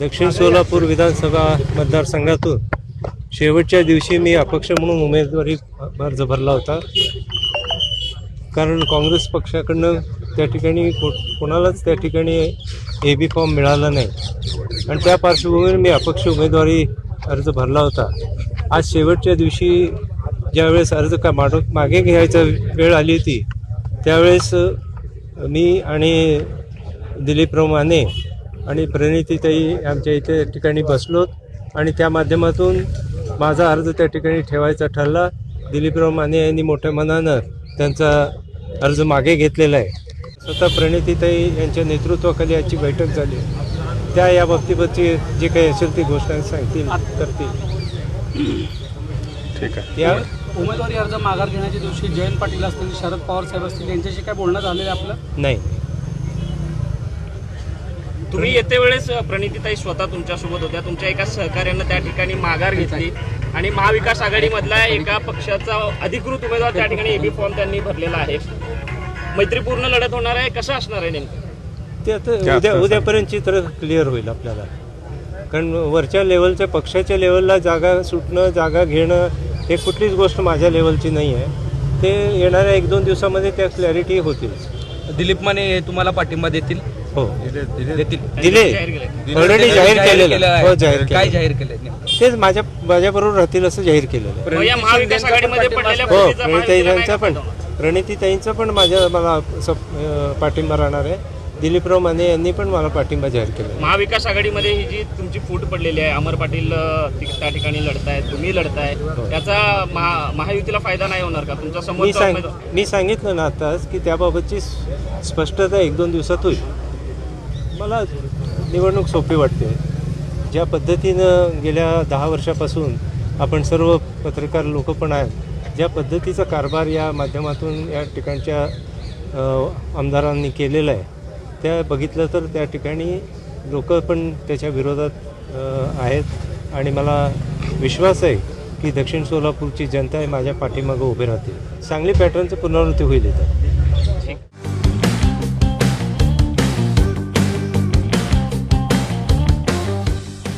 दक्षिण सोलापूर विधानसभा मतदारसंघातून शेवटच्या दिवशी मी अपक्ष म्हणून उमेदवारी अर्ज भरला होता. कारण काँग्रेस पक्षाकडनं त्या ठिकाणी को कोणालाच त्या ठिकाणी ए बी फॉर्म मिळाला नाही. आणि त्या पार्श्वभूमीवर मी अपक्ष उमेदवारी अर्ज भरला होता. आज शेवटच्या दिवशी ज्यावेळेस अर्ज का माडो मागे घ्यायचा वेळ आली होती त्यावेळेस मी आणि दिलीप माने आणि प्रणितीताई आमच्या इथे ठिकाणी बसलोत आणि त्या माध्यमातून माझा अर्ज त्या ठिकाणी ठेवायचा ठरला. दिलीपराव माने यांनी मोठ्या मनानं त्यांचा अर्ज मागे घेतलेला आहे. स्वतः प्रणितीताई यांच्या नेतृत्वाखाली आजची बैठक झाली. त्या या बाबतीबद्दलची जे काही असेल ती घोषणा सांगतील करतील. ठीक आहे. या? उमेदवारी अर्ज माघार घेण्याच्या दिवशी जयंत पाटील असतील शरद पवार साहेब असतील यांच्याशी काय बोलणं झालेलं आहे आपलं? नाही. तुम्ही येते वेळेस प्रणितीताई स्वतः तुमच्यासोबत होत्या. तुमच्या एका सहकार्यानं त्या ठिकाणी माघार घेतली. आणि महाविकास आघाडीमधला एका पक्षाचा अधिकृत उमेदवार त्या ठिकाणी एबी फॉर्म त्यांनी भरलेला आहे. मैत्रीपूर्ण लढत होणार आहे कसं असणार आहे नेमकं? ते आता उद्या आता उद्यापर्यंत चित्र क्लिअर होईल आपल्याला. कारण वरच्या लेवलच्या पक्षाच्या लेवलला जागा सुटणं जागा घेणं हे कुठलीच गोष्ट माझ्या लेवलची नाही आहे. ते येणाऱ्या एक दोन दिवसामध्ये त्या क्लॅरिटी होतील. दिलीप माने तुम्हाला पाठिंबा देतील? हो. दिले. ऑलरेडी जाहीर केलेलं. आहे. हो जाहीर काय जाहीर केलंय तेच माझ्या माझ्याबरोबर राहतील असं जाहीर केलेलं. आहे या महाविकास आघाडीमध्ये पडलेल्या हो पण? प्रणितीताईंचा पण माझ्या मला सप- अं, पाठिंबा राहणार आहे. दिलीपराव माने यांनी पण मला पाठिंबा जाहीर केला आहे. महाविकास आघाडीमध्ये ही जी तुमची फूट पडलेली आहे अमर पाटील अ, ति- त्या ठिकाणी लढतायत तुम्ही लढताय. त्याचा महा- महायुतीला फायदा नाही होणार का? तुमचा मी समोरचा सांग मी सांगितलं ना आताच की त्याबाबतची स्पष्टता एक दोन दिवसात होईल. मला निवडणूक सोपी वाटते. ज्या पद्धतीनं गेल्या दहा वर्षापासून आपण सर्व पत्रकार लोक पण आहेत ज्या पद्धतीचा कारभार या माध्यमातून या ठिकाणच्या आमदारांनी केलेला आहे त्या बघितलं तर त्या ठिकाणी लोक पण त्याच्या विरोधात आहेत. आणि मला विश्वास आहे की दक्षिण सोलापूरची जनता आहे माझ्या पाठीमागं उभी राहतील. चांगली पॅटर्नचं पुनरावृत्ती होईल इथं.